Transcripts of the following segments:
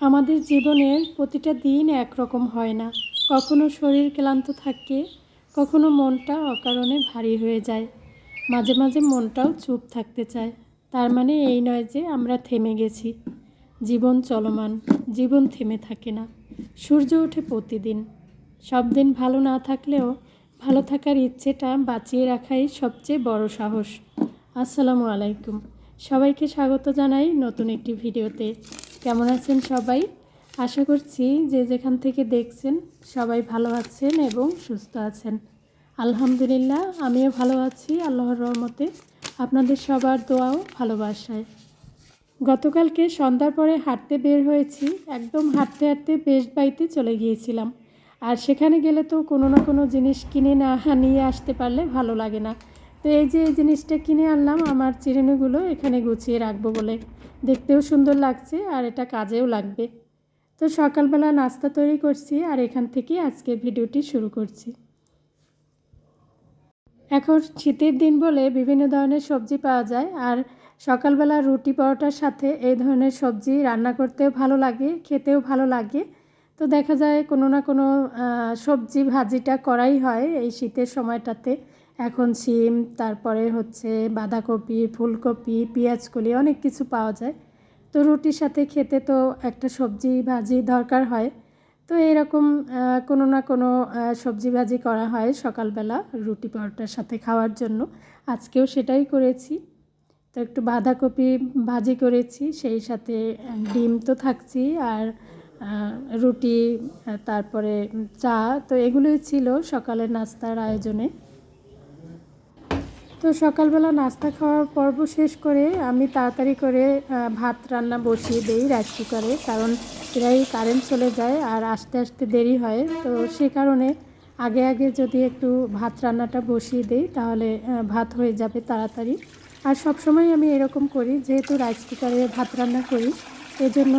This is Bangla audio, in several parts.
আমাদের জীবনের প্রতিটা দিন একরকম হয় না। কখনো শরীর ক্লান্ত থাকে, কখনো মনটা অকারণে ভারী হয়ে যায়। মাঝে মাঝে মনটাও চুপ থাকতে চায়। তার মানে এই নয় যে আমরা থেমে গেছি। জীবন চলমান, জীবন থেমে থাকে না। সূর্য ওঠে প্রতিদিন। সব দিন ভালো না থাকলেও ভালো থাকার ইচ্ছেটা বাঁচিয়ে রাখাই সবচেয়ে বড় সাহস। আসসালামু আলাইকুম। সবাইকে স্বাগত জানাই নতুন একটি ভিডিওতে। কেমন আছেন সবাই? আশা করছি যে যেখান থেকে দেখছেন সবাই ভালো আছেন এবং সুস্থ আছেন। আলহামদুলিল্লাহ, আমিও ভালো আছি আল্লাহর রহমতে। আপনাদের সবার দোয়াও ভালোবাসায়। গতকালকে সন্ধ্যার পরে হাঁটতে বের হয়েছি, একদম হাঁটতে হাঁটতে বেস্ট বাইতে চলে গিয়েছিলাম। আর সেখানে গেলে তো কোনো না কোনো জিনিস কিনে না, নিয়ে আসতে পারলে ভালো লাগে না। তো এই যে এই জিনিসটা কিনে আনলাম, আমার চিরুনিগুলো এখানে গুছিয়ে রাখব বলে। দেখতেও সুন্দর লাগছে আর এটা কাজেও লাগবে। তো সকালবেলা নাস্তা তৈরি করছি আর এখান থেকে আজকের ভিডিওটি শুরু করছি। এখন শীতের দিন বলে বিভিন্ন ধরনের সবজি পাওয়া যায় আর সকালবেলা রুটি পরোটার সাথে এই ধরনের সবজি রান্না করতেও ভালো লাগে, খেতেও ভালো লাগে। তো দেখা যায় কোনো না কোনো সবজি ভাজিটা করাই হয় এই শীতের সময়টাতে। এখন সিম, তারপরে হচ্ছে বাঁধাকপি, ফুলকপি, পেঁয়াজকলি অনেক কিছু পাওয়া যায়। তো রুটির সাথে খেতে তো একটা সবজি ভাজি দরকার হয়। তো এরকম কোনো না কোনো সবজি ভাজি করা হয় সকালবেলা রুটি পরোটার সাথে খাওয়ার জন্য। আজকেও সেটাই করেছি। তো একটু বাঁধাকপি ভাজি করেছি, সেই সাথে ডিম তো থাকছি আর রুটি তারপরে চা, তো এগুলোই ছিল সকালের নাস্তার আয়োজনে। তো সকালবেলা নাস্তা খাওয়ার পর্ব শেষ করে আমি তাড়াতাড়ি করে ভাত রান্না বসিয়ে দিই রাইস কুকারে, কারণ প্রায় কারেন্ট চলে যায় আর আস্তে আস্তে দেরি হয়। তো সে কারণে আগে আগে যদি একটু ভাত রান্নাটা বসিয়ে দিই, তাহলে ভাত হয়ে যাবে তাড়াতাড়ি। আর সব সময় আমি এরকম করি, যেহেতু রাইস কুকারে ভাত রান্না করি, এজন্য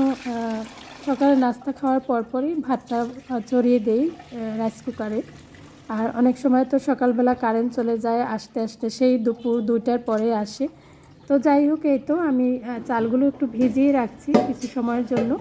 সকালে নাস্তা খাওয়ার পরপরই ভাতটা চড়িয়ে দেই রাইস কুকারে। আর অনেক সময় তো সকালবেলা কারেন্ট চলে যায়, আসতে আসতে সেই দুপুর দুইটার পরে আসে। তো যাই হোক, এই তো আমি চালগুলো একটু ভিজিয়ে রাখছি কিছু সময়ের জন্য।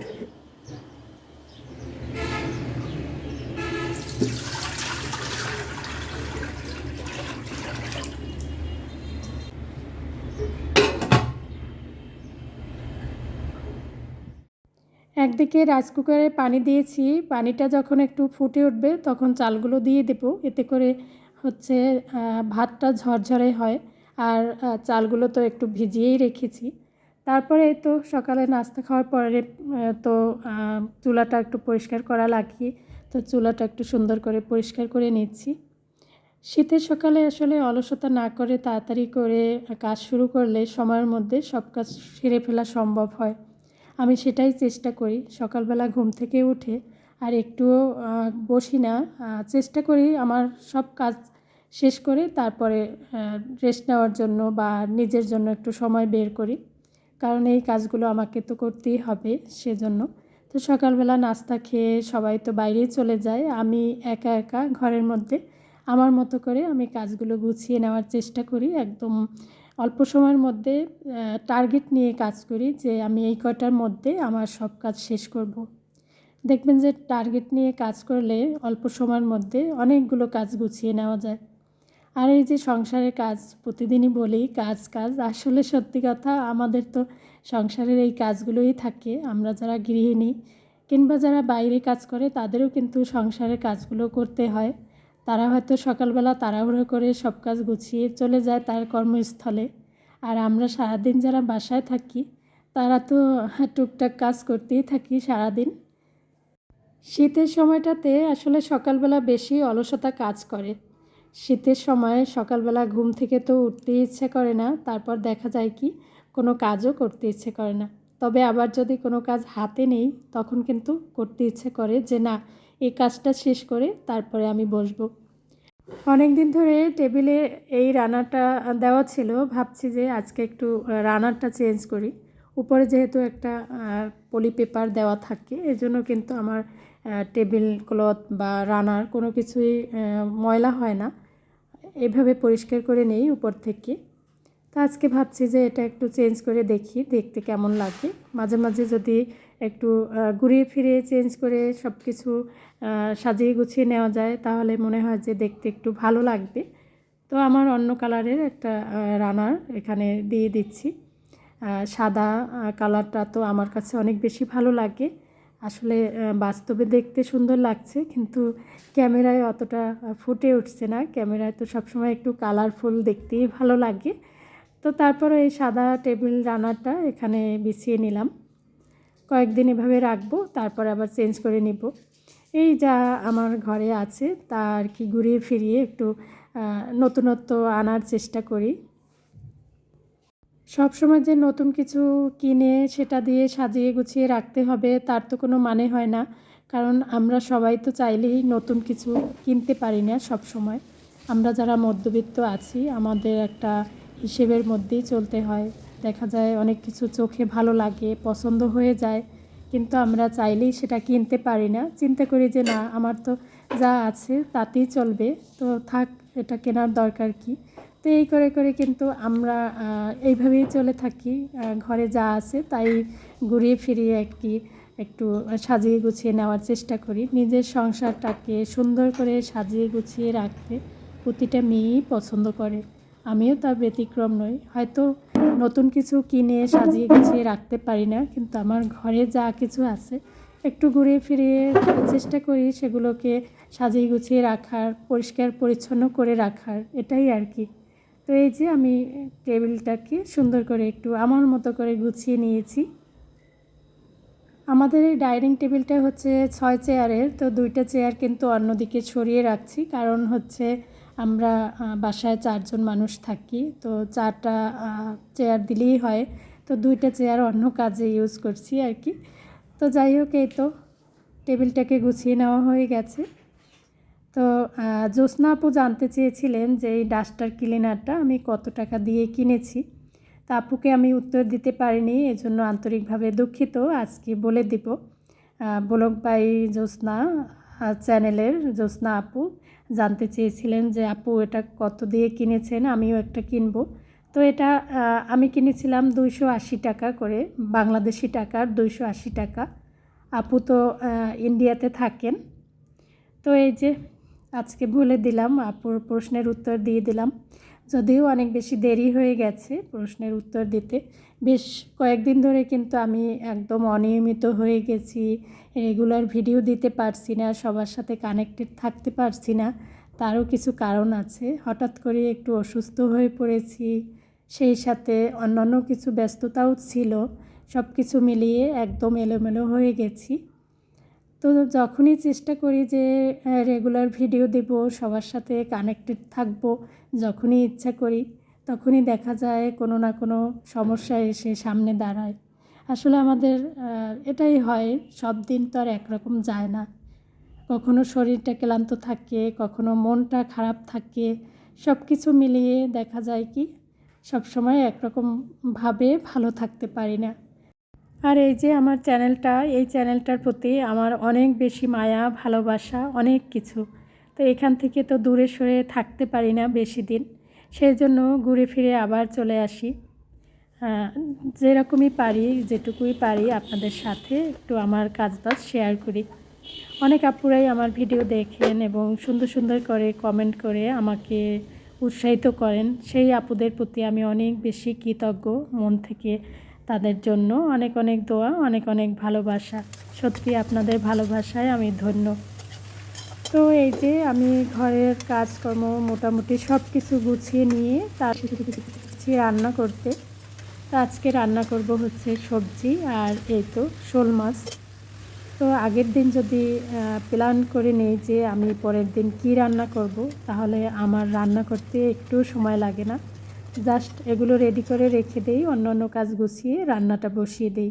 একদিকে রাইস কুকারে পানি দিয়েছি, পানিটা যখন একটু ফুটে উঠবে তখন চালগুলো দিয়ে দেবো। এতে করে হচ্ছে ভাতটা ঝরঝরে হয় আর চালগুলো তো একটু ভিজিয়েই রেখেছি। তারপরে তো সকালে নাস্তা খাওয়ার পরে তো চুলাটা একটু পরিষ্কার করা লাগিয়ে তো চুলাটা একটু সুন্দর করে পরিষ্কার করে নিচ্ছি। শীতের সকালে আসলে অলসতা না করে তাড়াতাড়ি করে কাজ শুরু করলে সময়ের মধ্যে সব কাজ সেরে ফেলা সম্ভব হয়। আমি সেটাই চেষ্টা করি। সকালবেলা ঘুম থেকে উঠে আর একটুও বসি না। চেষ্টা করি আমার সব কাজ শেষ করে তারপরে রেস্ট নেওয়ার জন্য বা নিজের জন্য একটু সময় বের করি। কারণ এই কাজগুলো আমাকে তো করতেই হবে সেজন্য। তো সকালবেলা নাস্তা খেয়ে সবাই তো বাইরেই চলে যায়। আমি একা একা ঘরের মধ্যে। আমার মতো করে আমি কাজগুলো গুছিয়ে নেওয়ার চেষ্টা করি। একদম অল্প সময়ের মধ্যে টার্গেট নিয়ে কাজ করি যে আমি এই কটার মধ্যে আমার সব কাজ শেষ করব। দেখবেন যে টার্গেট নিয়ে কাজ করলে অল্প সময়ের মধ্যে অনেকগুলো কাজ গুছিয়ে নেওয়া যায়। আর এই যে সংসারের কাজ, প্রতিদিনই বলি কাজ কাজ, আসলে সত্যি কথা আমাদের তো সংসারের এই কাজগুলোই থাকে। আমরা যারা গৃহিণী কিংবা যারা বাইরে কাজ করে তাদেরও কিন্তু সংসারের কাজগুলো করতে হয়। তারা হয়তো সকালবেলা তাড়াহুড়ো করে সব কাজ গুছিয়ে চলে যায় তার কর্মস্থলে। আর আমরা সারাদিন যারা বাসায় থাকি, তারা তো টুকটাক কাজ করতেই থাকি সারাদিন। শীতের সময়টাতে আসলে সকালবেলা বেশি অলসতা কাজ করে। শীতের সময় সকালবেলা ঘুম থেকে তো উঠতে ইচ্ছে করে না, তারপর দেখা যায় কি কোনো কাজও করতে ইচ্ছে করে না। তবে আবার যদি কোনো কাজ হাতে নেই, তখন কিন্তু করতে ইচ্ছে করে যে না এই কাজটা শেষ করে তারপরে আমি বসবো। অনেক দিন ধরে টেবিলে এই রানারটা দেওয়া ছিল, ভাবছি যে আজকে একটু রানারটা চেঞ্জ করি। উপরে যেহেতু একটা পলি পেপার দেওয়া থাকে, এজন্য কিন্তু আমার টেবিল ক্লথ বা রানার কোনো কিছুই ময়লা হয় না। এভাবে পরিষ্কার করে নেই উপর থেকে। তো আজকে ভাবছি যে এটা একটু চেঞ্জ করে দেখি, দেখতে কেমন লাগে। মাঝে মাঝে যদি একটু ঘুরিয়ে ফিরিয়ে চেঞ্জ করে সব কিছু সাজিয়ে গুছিয়ে নেওয়া যায়, তাহলে মনে হয় যে দেখতে একটু ভালো লাগবে। তো আমার অন্য কালারের একটা রানার এখানে দিয়ে দিচ্ছি। সাদা কালারটা তো আমার কাছে অনেক বেশি ভালো লাগে। আসলে বাস্তবে দেখতে সুন্দর লাগছে, কিন্তু ক্যামেরায় অতটা ফুটে উঠছে না। ক্যামেরায় তো সবসময় একটু কালারফুল দেখতেই ভালো লাগে। তো তারপরে এই সাদা টেবিল রানারটা এখানে বিছিয়ে নিলাম। কয়েকদিন এভাবে রাখব, তারপর আবার চেঞ্জ করে নিব। এই যা আমার ঘরে আছে, তা আর কি ঘুরিয়ে ফিরিয়ে একটু নতুনত্ব আনার চেষ্টা করি। সব সময় যে নতুন কিছু কিনে সেটা দিয়ে সাজিয়ে গুছিয়ে রাখতে হবে, তার তো কোনো মানে হয় না। কারণ আমরা সবাই তো চাইলেই নতুন কিছু কিনতে পারি না সব সময় আমরা যারা মধ্যবিত্ত আছি, আমাদের একটা হিসেবের মধ্যেই চলতে হয়। দেখা যায় অনেক কিছু চোখে ভালো লাগে, পছন্দ হয়ে যায়, কিন্তু আমরা চাইলেই সেটা কিনতে পারি না। চিন্তা করি যে, না, আমার তো যা আছে তাতেই চলবে। তো থাক, এটা কেনার দরকার কি? তো এই করে করে কিন্তু আমরা এইভাবেই চলে থাকি। ঘরে যা আছে তাই ঘুরিয়ে ফিরিয়ে একটি একটু সাজিয়ে গুছিয়ে নেওয়ার চেষ্টা করি। নিজের সংসারটাকে সুন্দর করে সাজিয়ে গুছিয়ে রাখতে প্রতিটা মেয়েই পছন্দ করে। আমিও তার ব্যতিক্রম নই। হয়তো নতুন কিছু কিনে সাজিয়ে গুছিয়ে রাখতে পারি না, কিন্তু আমার ঘরে যা কিছু আছে, একটু ঘুরে ফিরিয়ে চেষ্টা করি সেগুলোকে সাজিয়ে গুছিয়ে রাখার, পরিষ্কার পরিচ্ছন্ন করে রাখার, এটাই আর কি। তো এই যে আমি টেবিলটাকে সুন্দর করে একটু আমার মতো করে গুছিয়ে নিয়েছি। আমাদের এই ডাইনিং টেবিলটা হচ্ছে ছয় চেয়ারের, তো দুইটা চেয়ার কিন্তু অন্যদিকে ছড়িয়ে রাখছি। কারণ হচ্ছে আমরা বাসায় চারজন মানুষ থাকি, তো চারটা চেয়ার দিলেই হয়। তো দুইটা চেয়ার অন্য কাজে ইউজ করছি আর কি তো যাই হোক, এই তো, টেবিলটাকে গুছিয়ে নেওয়া হয়ে গেছে। তো জ্যোৎস্না আপু জানতে চেয়েছিলেন যে এই ডাস্টার ক্লিনারটা আমি কত টাকা দিয়ে কিনেছি। তা আপুকে আমি উত্তর দিতে পারিনি, এজন্য আন্তরিকভাবে দুঃখিত। আজকে বলে দিব বলক বাই জ্যোৎস্না চ্যানেলের জ্যোৎস্না আপু। জানতে চেয়েছিলেন যে, আপু, এটা কত দিয়ে কিনেছেন? আমিও একটা কিনবো। তো এটা আমি কিনেছিলাম দুইশো আশি টাকা করে, বাংলাদেশি টাকার দুইশো আশি টাকা। আপু তো ইন্ডিয়াতে থাকেন। তো এই যে, আজকে বলে দিলাম, আপুর প্রশ্নের উত্তর দিয়ে দিলাম। যদিও অনেক বেশি দেরি হয়ে গেছে প্রশ্নের উত্তর দিতে। বেশ কয়েকদিন ধরে কিন্তু আমি একদম অনিয়মিত হয়ে গেছি, রেগুলার ভিডিও দিতে পারছি না, সবার সাথে কানেক্টেড থাকতে পারছি না, তারও কিছু কারণ আছে। হঠাৎ করে একটু অসুস্থ হয়ে পড়েছি, সেই সাথে অন্যান্য কিছু ব্যস্ততাও ছিল সব কিছু মিলিয়ে একদম এলোমেলো হয়ে গেছি। তো যখনই চেষ্টা করি যে রেগুলার ভিডিও দেব, সবার সাথে কানেক্টেড থাকব, যখনই ইচ্ছা করি, তখনই দেখা যায় কোনো না কোনো সমস্যা এসে সামনে দাঁড়ায়। আসলে আমাদের এটাই হয়, সব দিন তো আর একরকম যায় না। কখনো শরীরটা ক্লান্ত থাকে, কখনো মনটা খারাপ থাকে সব কিছু মিলিয়ে দেখা যায় কি সব সময় একরকমভাবে ভালো থাকতে পারি না। আর এই যে আমার চ্যানেলটা, এই চ্যানেলটার প্রতি আমার অনেক বেশি মায়া, ভালোবাসা, অনেক কিছু। তো এখান থেকে তো দূরে সরে থাকতে পারি না বেশি দিন। সেই জন্য ঘুরে ফিরে আবার চলে আসি। যেরকমই পারি, যেটুকুই পারি আপনাদের সাথে একটু আমার কাজবাজ শেয়ার করি। অনেক আপুরাই আমার ভিডিও দেখেন এবং সুন্দর সুন্দর করে কমেন্ট করে আমাকে উৎসাহিত করেন। সেই আপুদের প্রতি আমি অনেক বেশি কৃতজ্ঞ, মন থেকে তাদের জন্য অনেক অনেক দোয়া, অনেক অনেক ভালোবাসা। সত্যি আপনাদের ভালোবাসায় আমি ধন্য। তো এই যে আমি ঘরের কাজকর্ম মোটামুটি সব কিছু গুছিয়ে নিয়ে তার রান্না করতে, তো আজকে রান্না করব হচ্ছে সবজি আর এই তো শোল মাছ। তো আগের দিন যদি প্ল্যান করে নেই যে আমি পরের দিন কি রান্না করব, তাহলে আমার রান্না করতে একটু সময় লাগে না। জাস্ট এগুলো রেডি করে রেখে দেই, অন্য অন্য কাজ গুছিয়ে রান্নাটা বসিয়ে দেই।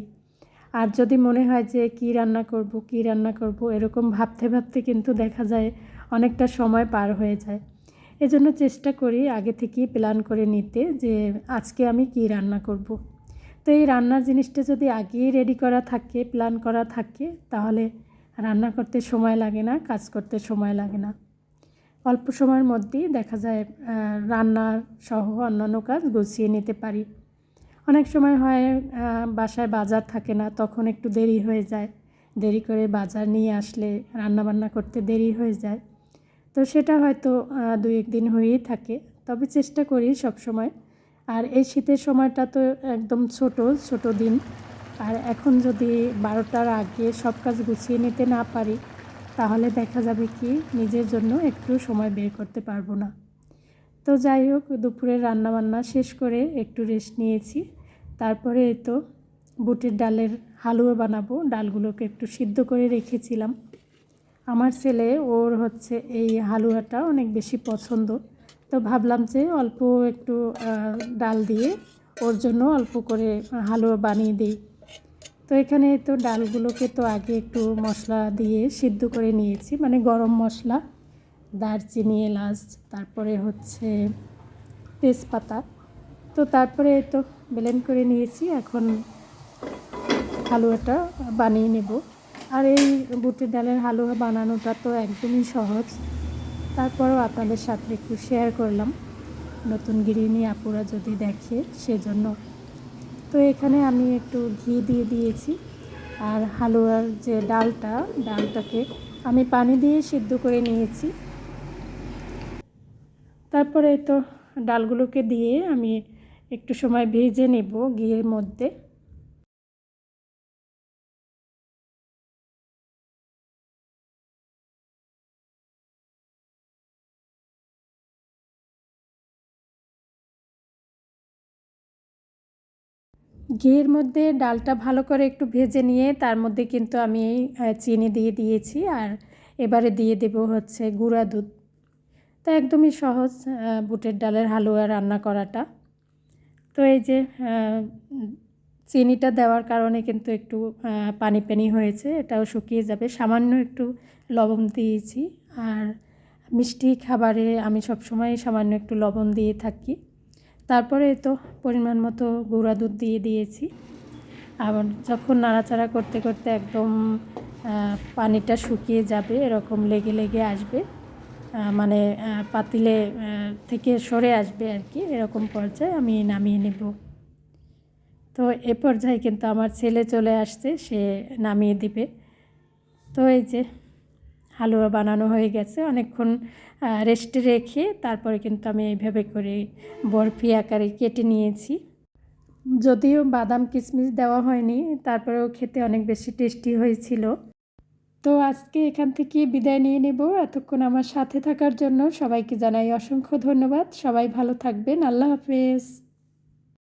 আর যদি মনে হয় যে কি রান্না করব, কি রান্না করব, এরকম ভাবতে ভাবতে কিন্তু দেখা যায় অনেকটা সময় পার হয়ে যায়। এজন্য চেষ্টা করি আগে থেকেই প্ল্যান করে নিতে যে আজকে আমি কি রান্না করব। তো এই রান্নার জিনিসটা যদি আগেই রেডি করা থাকে প্ল্যান করা থাকে, তাহলে রান্না করতে সময় লাগে না, কাজ করতে সময় লাগে না। অল্প সময়ের মধ্যেই দেখা যায় রান্নার সহ অন্যান্য কাজ গুছিয়ে নিতে পারি। অনেক সময় হয় বাসায় বাজার থাকে না, তখন একটু দেরি হয়ে যায়। দেরি করে বাজার নিয়ে আসলে রান্নাবান্না করতে দেরি হয়ে যায়। তো সেটা হয়তো দুই একদিন হয়েই থাকে। তবে চেষ্টা করি সব সময় আর এই শীতের সময়টা তো একদম ছোট ছোট দিন। আর এখন যদি বারোটার আগে সব কাজ গুছিয়ে নিতে না পারি তাহলে দেখা যাবে কি নিজের জন্য একটু সময় বের করতে পারব না। তো যাই হোক, দুপুরের রান্নাবান্না শেষ করে একটু রেস্ট নিয়েছি। তারপরে তো বুটের ডালের হালুয়া বানাবো, ডালগুলোকে একটু সিদ্ধ করে রেখেছিলাম। আমার ছেলে, ওর হচ্ছে এই হালুয়াটা অনেক বেশি পছন্দ। তো ভাবলাম যে অল্প একটু ডাল দিয়ে ওর জন্য অল্প করে হালুয়া বানিয়ে দিই। তো এখানে তো ডালগুলোকে তো আগে একটু মশলা দিয়ে সিদ্ধ করে নিয়েছি মানে গরম মশলা, দারচিনি, এলাচ, তারপরে হচ্ছে তেজপাতা। তো তারপরে তো ব্লেন্ড করে নিয়েছি, এখন হালুয়াটা বানিয়ে নেব। আর এই বুটের ডালের হালুয়া বানানোটা তো একদমই সহজ। তারপরেও আপনাদের সাথে একটু শেয়ার করলাম। নতুন গৃহিণী আপুরা যদি দেখে, সেজন্য তো এখানে আমি একটু ঘি দিয়ে দিয়েছি। আর হালুয়ার যে ডালটা, ডালটাকে আমি পানি দিয়ে সিদ্ধ করে নিয়েছি। তারপরে তো ডালগুলোকে দিয়ে আমি একটু সময় ভেজে নেব ঘিয়ের মধ্যে। ঘিয়ের মধ্যে ডালটা ভালো করে একটু ভেজে নিয়ে তার মধ্যে কিন্তু আমি চিনি দিয়ে দিয়েছি আর এবারে দিয়ে দেব হচ্ছে গুঁড়া দুধ। তো একদমই সহজ বুটের ডালের হালুয়া রান্না করাটা। তো এই যে চিনিটা দেওয়ার কারণে কিন্তু একটু পানি পানি হয়েছে, এটাও শুকিয়ে যাবে। সামান্য একটু লবণ দিয়েছি আর মিষ্টি খাবারে আমি সবসময় সামান্য একটু লবণ দিয়ে থাকি। তারপরে তো পরিমাণ মতো গুঁড়া দুধ দিয়ে দিয়েছি। আবার যখন নাড়াচাড়া করতে করতে একদম পানিটা শুকিয়ে যাবে, এরকম লেগে লেগে আসবে মানে পাতিলে থেকে সরে আসবে আর কি, এরকম পর্যায়ে আমি নামিয়ে নেব। তো এ পর্যায়ে কিন্তু আমার ছেলে চলে আসছে, সে নামিয়ে দিবে। তো এই যে হালুয়া বানানো হয়ে গেছে। অনেকক্ষণ রেস্টে রেখে তারপরে কিন্তু আমি এইভাবে করে বরফি আকারে কেটে নিয়েছি। যদিও বাদাম কিশমিশ দেওয়া হয়নি, তারপরেও খেতে অনেক বেশি টেস্টি হয়েছিল। তো আজকে এখান থেকে বিদায় নিয়ে নেব। এতক্ষণ আমার সাথে থাকার জন্য সবাইকে জানাই অসংখ্য ধন্যবাদ। সবাই ভালো থাকবেন। আল্লাহ হাফেজ।